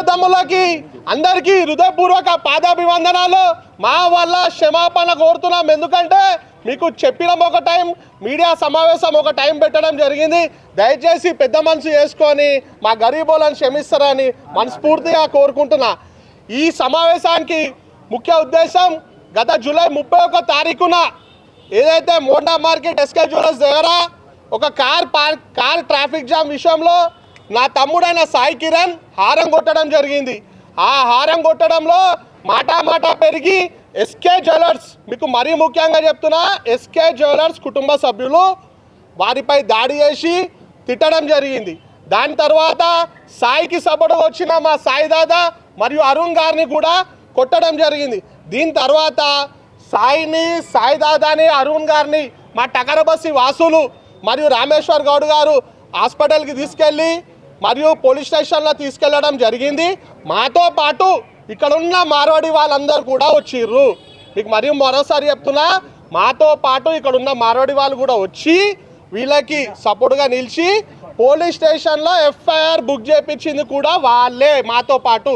అన్నదమ్ములకి అందరికీ హృదయపూర్వక పాదాభివందనాలు. మా వల్ల క్షమాపణ కోరుతున్నాం. ఎందుకంటే మీకు చెప్పినాం ఒక టైం మీడియా సమావేశం ఒక టైం పెట్టడం జరిగింది. దయచేసి పెద్ద మనసు చేసుకొని మా గరీబోలను క్షమిస్తారని మనస్ఫూర్తిగా కోరుకుంటున్నా. ఈ సమావేశానికి ముఖ్య ఉద్దేశం గత జూలై ముప్పై ఒక తారీఖున ఏదైతే మోండా మార్కెట్ ఎస్కే జ్యువెలర్స్ దగ్గర ఒక car park car traffic jam విషయంలో నా తమ్ముడైన సాయి కిరణ్ హారం కొట్టడం జరిగింది. ఆ హారం కొట్టడంలో మాటా మాటా పెరిగి ఎస్కే జ్యువెలర్స్ మీకు మరీ ముఖ్యంగా చెప్తున్నా ఎస్కే జ్యువెలర్స్ కుటుంబ సభ్యులు వారిపై దాడి చేసి తిట్టడం జరిగింది. దాని తర్వాత సాయికి సపోర్ట్ వచ్చిన మా సాయి దాదా మరియు అరుణ్ గారిని కూడా కొట్టడం జరిగింది. దీని తర్వాత సాయిని సాయి దాదాని అరుణ్ గారిని మా టకరబస్సి వాసులు మరియు రామేశ్వర్ గౌడ్ గారు హాస్పిటల్కి తీసుకెళ్ళి మరియు పోలీస్ స్టేషన్లో తీసుకెళ్ళడం జరిగింది. మాతో పాటు ఇక్కడ ఉన్న మార్వాడి వాళ్ళందరూ కూడా వచ్చిర్రు. మీకు మరియు మరోసారి చెప్తున్నా మాతో పాటు ఇక్కడ ఉన్న మార్వాడి వాళ్ళు కూడా వచ్చి వీళ్ళకి సపోర్ట్గా నిలిచి పోలీస్ స్టేషన్లో ఎఫ్ఐఆర్ బుక్ చేయించింది కూడా వాళ్ళే మాతో పాటు.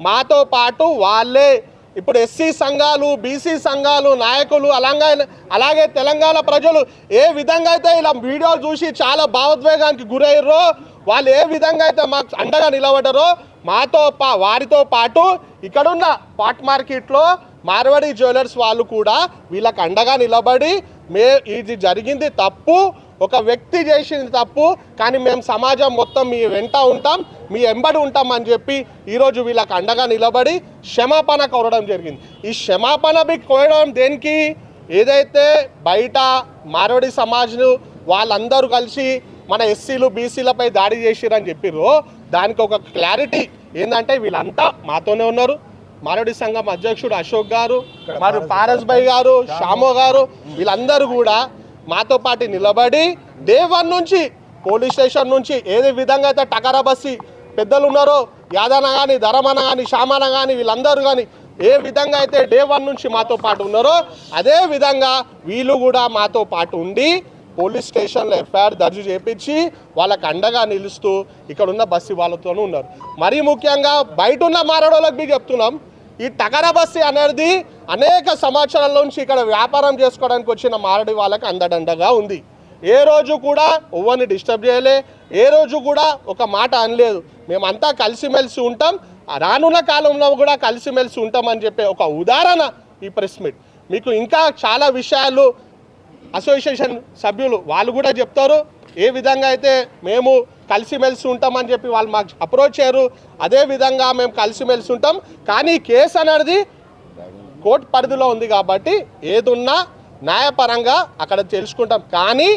మాతో పాటు వాళ్ళే. ఇప్పుడు ఎస్సీ సంఘాలు బీసీ సంఘాలు నాయకులు అలాగే అలాగే తెలంగాణ ప్రజలు ఏ విధంగా అయితే ఇలా వీడియోలు చూసి చాలా భావోద్వేగానికి గురయ్యారో వాళ్ళు ఏ విధంగా అయితే మాకు అండగా నిలబడ్డారో మాతో పా వారితో పాటు ఇక్కడున్న పాట్ మార్కెట్లో మార్వాడి జ్యువెలర్స్ వాళ్ళు కూడా వీళ్ళకి అండగా నిలబడి మే ఇది జరిగింది తప్పు ఒక వ్యక్తి చేసింది తప్పు కానీ మేము సమాజం మొత్తం మీ వెంట ఉంటాం మీ ఎంబడి ఉంటాం అని చెప్పి ఈరోజు వీళ్ళకి అండగా నిలబడి క్షమాపణ కోరడం జరిగింది. ఈ క్షమాపణ మీకు కోరడం దేనికి? ఏదైతే బయట మార్వడి సమాజ్ను వాళ్ళందరూ కలిసి మన ఎస్సీలు బీసీలపై దాడి చేసిరని చెప్పిర్రు. దానికి ఒక క్లారిటీ ఏంటంటే వీళ్ళంతా మాతోనే ఉన్నారు. మారడి సంఘం అధ్యక్షుడు అశోక్ గారు మరియు పారస్ భాయ్ గారు షామో గారు వీళ్ళందరూ కూడా మాతో పాటు నిలబడి డే వన్ నుంచి పోలీస్ స్టేషన్ నుంచి ఏదే విధంగా అయితే టకరా బస్సి పెద్దలు ఉన్నారో యాదన కానీ ధరమన కానీ షామన కానీ వీళ్ళందరూ కానీ ఏ విధంగా అయితే డే వన్ నుంచి మాతో పాటు ఉన్నారో అదే విధంగా వీళ్ళు కూడా మాతో పాటు ఉండి పోలీస్ స్టేషన్లో ఎఫ్ఐఆర్ దర్జు చేపించి వాళ్ళకి అండగా నిలుస్తూ ఇక్కడ ఉన్న బస్సు వాళ్ళతోనూ ఉన్నారు. మరీ ముఖ్యంగా బయట ఉన్న మారడోళ్ళకి మీకు చెప్తున్నాం. ఈ తగర బస్సు అనేది అనేక సంవత్సరాల నుంచి ఇక్కడ వ్యాపారం చేసుకోవడానికి వచ్చిన మారడి వాళ్ళకి అందడండగా ఉంది. ఏ రోజు కూడా ఎవరిని డిస్టర్బ్ చేయలే. ఏ రోజు కూడా ఒక మాట అనలేదు. మేమంతా కలిసిమెలిసి ఉంటాం. రానున్న కాలంలో కూడా కలిసిమెలిసి ఉంటామని చెప్పే ఒక ఉదాహరణ ఈ ప్రెస్ మీట్. మీకు ఇంకా చాలా విషయాలు అసోసియేషన్ సభ్యులు వాళ్ళు కూడా చెప్తారు ఏ విధంగా అయితే మేము కలిసిమెలిసి ఉంటామని చెప్పి వాళ్ళు మాకు అప్రోచ్ చేయరు అదే విధంగా మేము కలిసిమెలిసి ఉంటాం. కానీ కేసు అనేది కోర్టు పరిధిలో ఉంది కాబట్టి ఏదున్నా న్యాయపరంగా అక్కడ తెలుసుకుంటాం. కానీ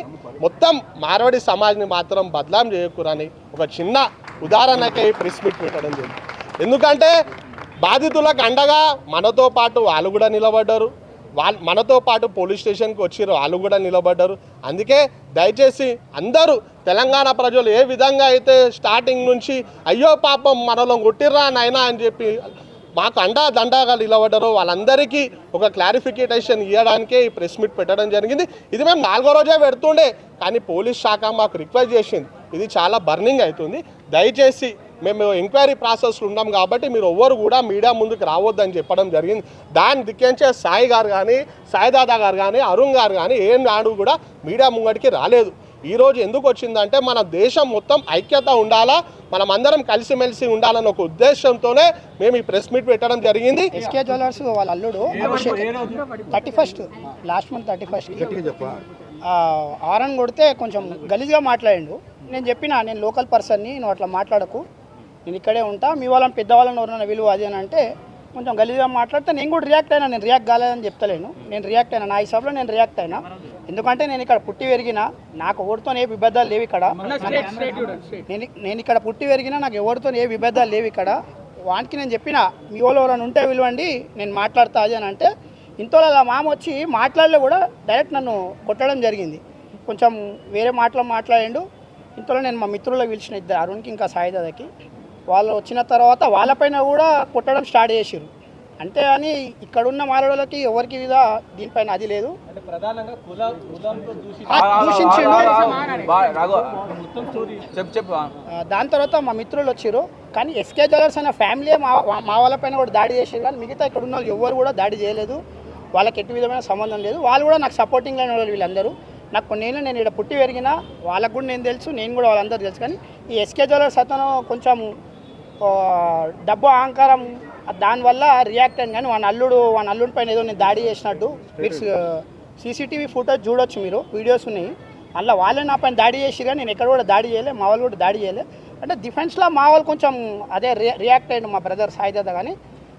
మొత్తం మార్వాడి సమాజ్ని మాత్రం బదలాం చేయకూరని ఒక చిన్న ఉదాహరణకి ప్రెస్ మీట్ పెట్టడం జరిగింది. ఎందుకంటే బాధితులకు అండగా మనతో పాటు వాళ్ళు కూడా నిలబడ్డారు. వాళ్ళు మనతో పాటు పోలీస్ స్టేషన్కి వచ్చిర్రు. వాళ్ళు కూడా నిలబడ్డారు. అందుకే దయచేసి అందరూ తెలంగాణ ప్రజలు ఏ విధంగా అయితే స్టార్టింగ్ నుంచి అయ్యో పాపం మనలో కొట్టిర్రా నాయనా అని చెప్పి మాకు అండా దండాగా నిలబడ్డారో వాళ్ళందరికీ ఒక క్లారిఫికేషన్ ఇవ్వడానికే ఈ ప్రెస్ మీట్ పెట్టడం జరిగింది. ఇది మేము నాలుగో రోజే పెడుతుండే. కానీ పోలీస్ శాఖ మాకు రిక్వెస్ట్ చేసింది. ఇది చాలా బర్నింగ్ అవుతుంది. దయచేసి మేము ఎంక్వైరీ ప్రాసెస్లో ఉన్నాం కాబట్టి మీరు ఎవ్వరు కూడా మీడియా ముందుకు రావద్దని చెప్పడం జరిగింది. దాని దిక్కించే సాయి గారు కానీ సాయి దాదా గారు కానీ అరుణ్ గారు కానీ ఏం నాడు కూడా మీడియా ముంగడికి రాలేదు. ఈరోజు ఎందుకు వచ్చిందంటే మన దేశం మొత్తం ఐక్యత ఉండాలా మనం అందరం కలిసిమెలిసి ఉండాలన్న ఒక ఉద్దేశంతోనే మేము ఈ ప్రెస్ మీట్ పెట్టడం జరిగింది. ఎస్కే జ్యువెలర్స్ వాళ్ళ అల్లుడు thirty first last month thirty first Aaron కొడితే కొంచెం గలీజ్గా మాట్లాడిండు. నేను చెప్పిన నేను లోకల్ పర్సన్ని నువ్వు అట్లా మాట్లాడకు. నేను ఇక్కడే ఉంటా మీ వాళ్ళని పెద్దవాళ్ళని ఎవరైనా విలువ అది అని అంటే కొంచెం గలీజ్గా మాట్లాడితే నేను కూడా రియాక్ట్ అయినా నేను రియాక్ట్ కాలేదని చెప్తలేను. నేను రియాక్ట్ అయినా నా హిసాబ్లో నేను రియాక్ట్ అయినా. ఎందుకంటే నేను ఇక్కడ పుట్టి పెరిగిన నాకు ఎవరితో ఏ విభేదాలు లేవు ఇక్కడ. నేను నేను ఇక్కడ పుట్టి పెరిగినా నాకు ఎవరితో ఏ విభేదాలు లేవు ఇక్కడ. వానికి నేను చెప్పిన మీ వాళ్ళు ఎవరైనా ఉంటే పిలవండి నేను మాట్లాడతా అది అని అంటే ఇంతలో అలా మామ వచ్చి మాట్లాడలే కూడా డైరెక్ట్ నన్ను కొట్టడం జరిగింది. కొంచెం వేరే మాటలు మాట్లాడిండు. ఇంతలో నేను మా మిత్రులకు పిలిచిన ఇద్దరు అరుణ్కి ఇంకా సాయిదాదకి. వాళ్ళు వచ్చిన తర్వాత వాళ్ళపైన కూడా కొట్టడం స్టార్ట్ చేసిర్రు. అంటే అని ఇక్కడున్న మాలవాళ్ళకి ఎవరికి మీద దీనిపైన అది లేదు. దాని తర్వాత మా మిత్రులు వచ్చారు కానీ ఎస్కే జ్యువెలర్స్ అనే ఫ్యామిలీ మా మా వాళ్ళ పైన కూడా దాడి చేసారు కానీ మిగతా ఇక్కడ ఉన్న వాళ్ళు ఎవరు కూడా దాడి చేయలేదు. వాళ్ళకి ఎట్టి విధమైన సంబంధం లేదు. వాళ్ళు కూడా నాకు సపోర్టింగ్ అయిన వాళ్ళు వీళ్ళందరూ. నాకు కొన్నేళ్ళు నేను ఇక్కడ పుట్టి పెరిగిన వాళ్ళకు కూడా నేను తెలుసు నేను కూడా వాళ్ళందరూ తెలుసు. కానీ ఈ ఎస్కే జ్యువెలర్స్ అతను కొంచెం డబ్బు అహంకారం దానివల్ల రియాక్ట్ అయింది కానీ వాళ్ళ అల్లుడు వాళ్ళ అల్లుడి పైన ఏదో నేను దాడి చేసినట్టు. మీరు సీసీటీవీ ఫుటేజ్ చూడొచ్చు మీరు వీడియోస్ ఉన్నాయి. అలా వాళ్ళే నా పైన దాడి చేసిరు కానీ నేను ఎక్కడ కూడా దాడి చేయలే మా వాళ్ళు కూడా దాడి చేయలే. అంటే డిఫెన్స్లో మా వాళ్ళు కొంచెం అదే రియాక్ట్ అయ్యిండు మా బ్రదర్ సాయిదాద కానీ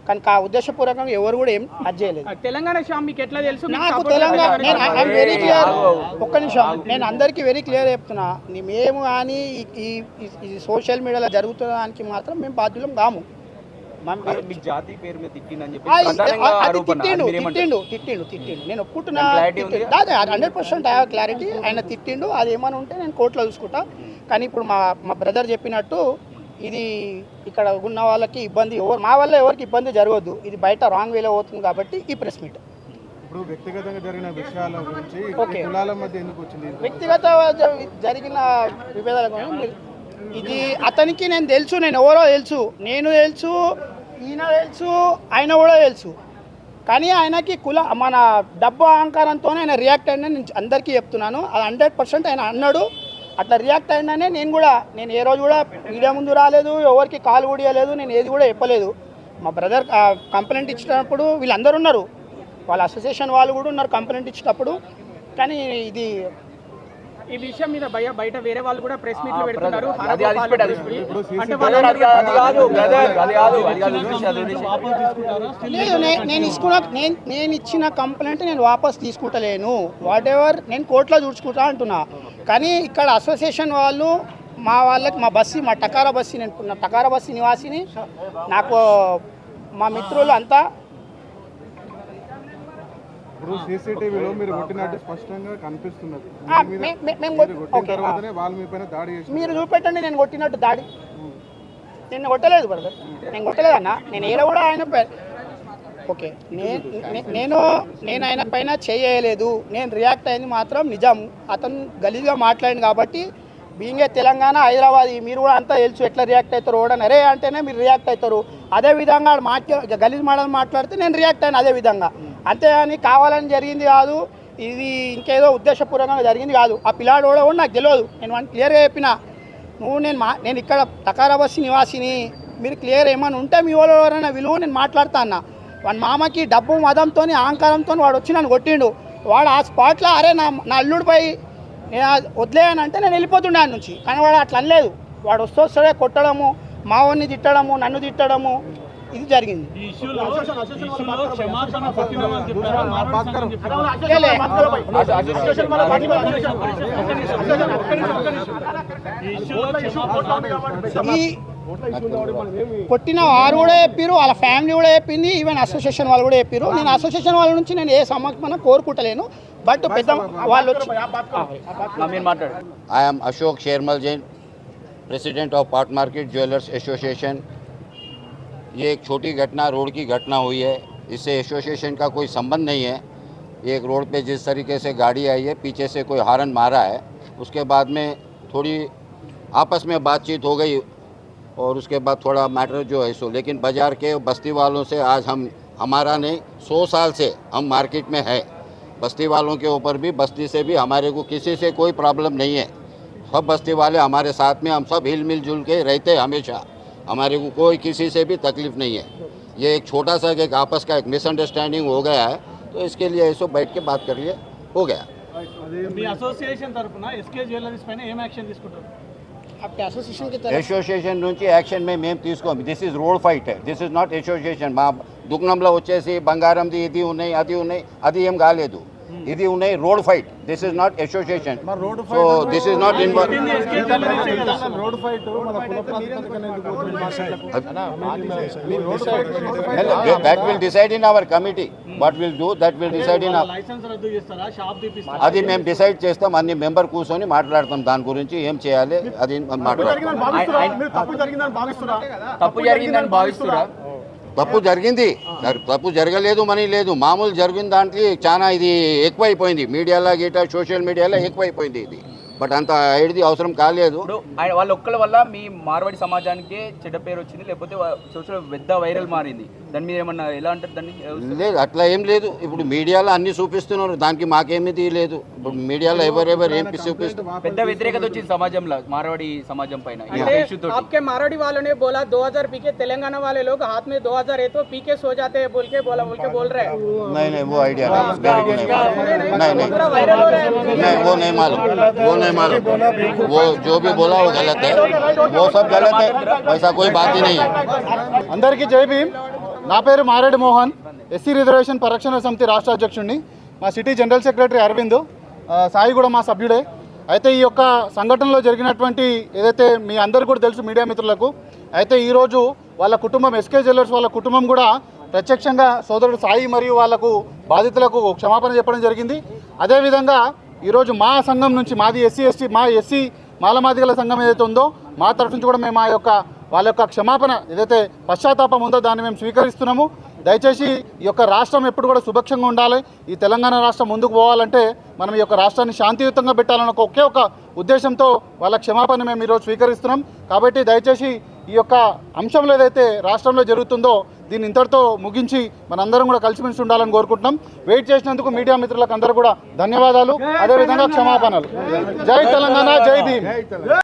కానీ ఆ ఉద్దేశపూర్వకంగా ఎవరు కూడా ఏం అది చేయలేదు. తెలంగాణ షామ్ మీకు ఎట్లా తెలుసు? నాకు తెలంగాణ నేను వెరీ క్లియర్ ఒక్క నిమిషం. నేను అందరికీ వెరీ క్లియర్ చెప్తున్నా. మేము కానీ ఈ- ఈ సోషల్ మీడియాలో జరుగుతున్న దానికి మాత్రం మేము బాధ్యులం కాము. తిట్టిండు? తిట్టిండు నేను ఒప్పుకుంటున్నా హండ్రెడ్ పర్సెంట్ క్లారిటీ ఆయన తిట్టిండు అది ఏమైనా ఉంటే నేను కోర్టులో చూసుకుంటా. కానీ ఇప్పుడు మా మా బ్రదర్ చెప్పినట్టు ఇది ఇక్కడ ఉన్న వాళ్ళకి ఇబ్బంది ఎవరు మా వల్ల ఎవరికి ఇబ్బంది జరగదు. ఇది బయట రాంగ్ వేలో అవుతుంది కాబట్టి ఈ ప్రెస్ మీట్ ఇప్పుడు వ్యక్తిగతంగా జరిగిన విషయాల గురించి. కులాల మధ్య ఎందుకు వచ్చింది వ్యక్తిగత జరిగిన విభేదాల గురించి ఇది అతనికి నేను తెలుసు నేను ఎవరో తెలుసు నేను తెలుసు ఈయన తెలుసు ఆయన కూడా తెలుసు. కానీ ఆయనకి కుల మన డబ్బు అహంకారంతో ఆయన రియాక్ట్ అయినా నేను అందరికీ చెప్తున్నాను. అది హండ్రెడ్ పర్సెంట్ ఆయన అన్నాడు. అట్లా రియాక్ట్ అయినానే నేను కూడా నేను ఏ రోజు కూడా మీడియా ముందు రాలేదు ఎవరికి కాల్ కూడియలేదు నేను ఏది కూడా చెప్పలేదు. మా బ్రదర్ కంప్లైంట్ ఇచ్చినప్పుడు వీళ్ళందరూ ఉన్నారు. వాళ్ళ అసోసియేషన్ వాళ్ళు కూడా ఉన్నారు కంప్లైంట్ ఇచ్చినప్పుడు కానీ ఇది ఈ విషయం మీద భయ బయట వేరే వాళ్ళు కూడా ప్రెస్ మీట్లు పెడుతున్నారు. లేదు నేను ఇచ్చుకున్న నేను నేను ఇచ్చిన కంప్లైంట్ నేను వాపస్ తీసుకుంటలేను. వాట్ ఎవర్ నేను కోర్టులో చూసుకుంటా అంటున్నా. కానీ ఇక్కడ అసోసియేషన్ వాళ్ళు మా వాళ్ళకి మా బస్సు మా టకారా బస్సు నేను టకారా బస్సు నివాసిని నాకు మా మిత్రులు అంతా మీరు చూపెట్టండి నేను కొట్టినట్టు దాడి. నేను కొట్టలేదు బ్రదర్. నేను కొట్టలేదు అన్న నేను ఏదో కూడా ఆయన ఓకే. నేను నేను ఆయన పైన చేయలేదు. నేను రియాక్ట్ అయింది మాత్రం నిజం. అతను గలీజ్గా మాట్లాడింది కాబట్టి బీయింగే తెలంగాణ హైదరాబాద్ మీరు కూడా అంతా తెలుసు ఎట్లా రియాక్ట్ అవుతారు ఓడని అరే అంటేనే మీరు రియాక్ట్ అవుతారు అదే విధంగా మాట్లా గలీజ్ మాటలు మాట్లాడితే నేను రియాక్ట్ అయిన అదే విధంగా. అంతేగాని కావాలని జరిగింది కాదు. ఇది ఇంకేదో ఉద్దేశపూర్వకంగా జరిగింది కాదు. ఆ పిల్లాడు కూడా కూడా నాకు తెలియదు. నేను వాడిని క్లియర్గా చెప్పిన. నువ్వు నేను మా నేను ఇక్కడ తకారాబస్సి నివాసిని మీరు క్లియర్ ఏమైనా ఉంటే మీ వాళ్ళు ఎవరైనా విలువ నేను మాట్లాడతా అన్నా. వాడి మామకి డబ్బు మదంతో అహంకారంతో వాడు వచ్చి నన్ను కొట్టిండు. వాడు ఆ స్పాట్లో అరే నా నా అల్లుడిపై నేను వదిలేయనంటే నేను వెళ్ళిపోతుండే ఆయన నుంచి. కానీ వాడు అట్లా అనలేదు. వాడు వస్తూ వస్తాడే కొట్టడము మా వాడిని తిట్టడము నన్ను తిట్టడము ఇది జరిగింది. ఈ కొట్టిన వారు కూడా చెప్పారు వాళ్ళ ఫ్యామిలీ కూడా చెప్పింది ఈవెన్ అసోసియేషన్ వాళ్ళు కూడా చెప్పారు నేను అసోసియేషన్ వాళ్ళ నుంచి నేను ఏ సమర్పణ కోరుకుంటలేను బట్ పెద్ద వాళ్ళు వచ్చి నా మీరు మాట్లాడు I am Ashok Shermal Jain, President of Part Market Jewelers Association. ये एक छोटी घटना रोड की घटना हुई है इससे एसोसिएशन का कोई संबंध नहीं है एक रोड पे जिस तरीके से गाड़ी आई है पीछे से कोई हारन मारा है उसके बाद में थोड़ी आपस में बातचीत हो गई और उसके बाद थोड़ा मैटर जो है सो लेकिन बाज़ार के बस्ती वालों से आज हम हमारा नहीं सौ साल से हम मार्केट में है बस्ती वालों के ऊपर भी बस्ती से भी हमारे को किसी से कोई प्रॉब्लम नहीं है सब बस्ती वाले हमारे साथ में हम सब हिल मिल जुल के रहते हैं हमेशा हमारे को कोई किसी से भी तकलीफ नहीं है ये एक छोटा सा एक आपस का एक मिसअंडरस्टैंडिंग हो गया है तो इसके लिए ऐसो बैठ के बात कर लिए हो गया మీ అసోసియేషన్ తరఫున ఎస్కే జ్యువెలరీస్ పైన ఏం యాక్షన్ తీసుకుంటారు అసోసియేషన్ నుంచి యాక్షన్ మేము మేము తీసుకోము. This is road fight this is not association మా దుగ్నంలో వచ్చేసి బంగారంది ఇది ఉన్నాయి అది ఉన్నాయి అది ఏం కాలేదు. ఇది ఉన్నాయి road fight. This is not association so this is not road fight పోతుంది that will decide in our committee what will do that will decide in licence రద్దు చేస్తారా? షాప్ తీపిస్తారా? అది మేము డిసైడ్ చేస్తాం. అన్ని మెంబర్ కూర్చొని మాట్లాడతాం. దాని గురించి ఏం చేయాలి? అది మాట్లాడతాం. తప్పు జరిగిందని భావిస్తురా తప్పు జరిగింది. తప్పు జరగలేదు మనీ లేదు. మామూలు జరిగిన దాంట్లో చాలా ఇది ఎక్కువైపోయింది. మీడియాలో గీట సోషల్ మీడియాలో ఎక్కువైపోయింది ఇది. బట్ అంత ఐడిది అవసరం కాలేదు. ఆయన వాళ్ళ ఒక్కళ్ళ వల్ల మీ మార్వాడి సమాజానికి చెడ్డ పేరు వచ్చింది. లేకపోతే సోషల్ పెద్ద వైరల్ మారింది. దాని మీద ఏమన్నా ఎలా అంటారు దాన్ని లేదు అట్లా ఏం లేదు ఇప్పుడు మీడియాలో అన్ని చూపిస్తున్నారు దానికి మాకేమిది లేదు ఇప్పుడు మీడియాలో ఎవరెవరు ఏం చూపిస్తున్నారు పెద్ద వ్యతిరేకత వచ్చింది సమాజంలో మార్వాడి సమాజం పైన ఈ అంటే issue తోటి. आपके मारवाड़ी वालों ने बोला 2000 पी के तेलंगाना वाले लोग हाथ में 2000 है तो पी के सो जाते हैं बोल के बोला बोल के बोल रहे हैं नहीं नहीं वो आइडिया नहीं मेरे को नहीं मालूम नहीं नहीं पूरा वायरल हो रहा है नहीं वो नहीं मालूम वो नहीं मालूम वो जो भी बोला वो गलत है वो सब गलत है वैसा कोई बात ही नहीं है అందరికీ జై భీమ్ నా పేరు మారేడు మోహన్. ఎస్సీ రిజర్వేషన్ పరిరక్షణ సమితి రాష్ట్ర అధ్యక్షుడిని. మా city general secretary Arvind Sai కూడా మా సభ్యుడే. అయితే ఈ యొక్క సంఘటనలో జరిగినటువంటి ఏదైతే మీ అందరు కూడా తెలుసు మీడియా మిత్రులకు అయితే ఈరోజు వాళ్ళ కుటుంబం ఎస్కే జ్యువెలర్స్ వాళ్ళ కుటుంబం కూడా ప్రత్యక్షంగా సోదరుడు సాయి మరియు వాళ్ళకు బాధితులకు క్షమాపణ చెప్పడం జరిగింది. అదేవిధంగా ఈరోజు మా సంఘం నుంచి మాది ఎస్సీ ఎస్టీ మా ఎస్సీ మాలమాదిగల సంఘం ఏదైతే ఉందో మా తరఫు నుంచి కూడా మేము ఆ యొక్క వాళ్ళ యొక్క క్షమాపణ ఏదైతే పశ్చాత్తాపం ఉందో దాన్ని మేము స్వీకరిస్తున్నాము. దయచేసి ఈ యొక్క రాష్ట్రం ఎప్పుడు కూడా సుభిక్షంగా ఉండాలి. ఈ తెలంగాణ రాష్ట్రం ముందుకు పోవాలంటే మనం ఈ యొక్క రాష్ట్రాన్ని శాంతియుతంగా పెట్టాలన్న ఒకే ఒక ఉద్దేశంతో వాళ్ళ క్షమాపణ మేము ఈరోజు స్వీకరిస్తున్నాం. కాబట్టి దయచేసి ఈ యొక్క అంశంలో ఏదైతే రాష్ట్రంలో జరుగుతుందో దీన్ని ఇంతటితో ముగించి మనందరం కూడా కలిసిమెలిసి ఉండాలని కోరుకుంటున్నాం. వెయిట్ చేసినందుకు మీడియా మిత్రులకు అందరూ కూడా ధన్యవాదాలు. అదేవిధంగా క్షమాపణలు. జై తెలంగాణ జై భీమ్.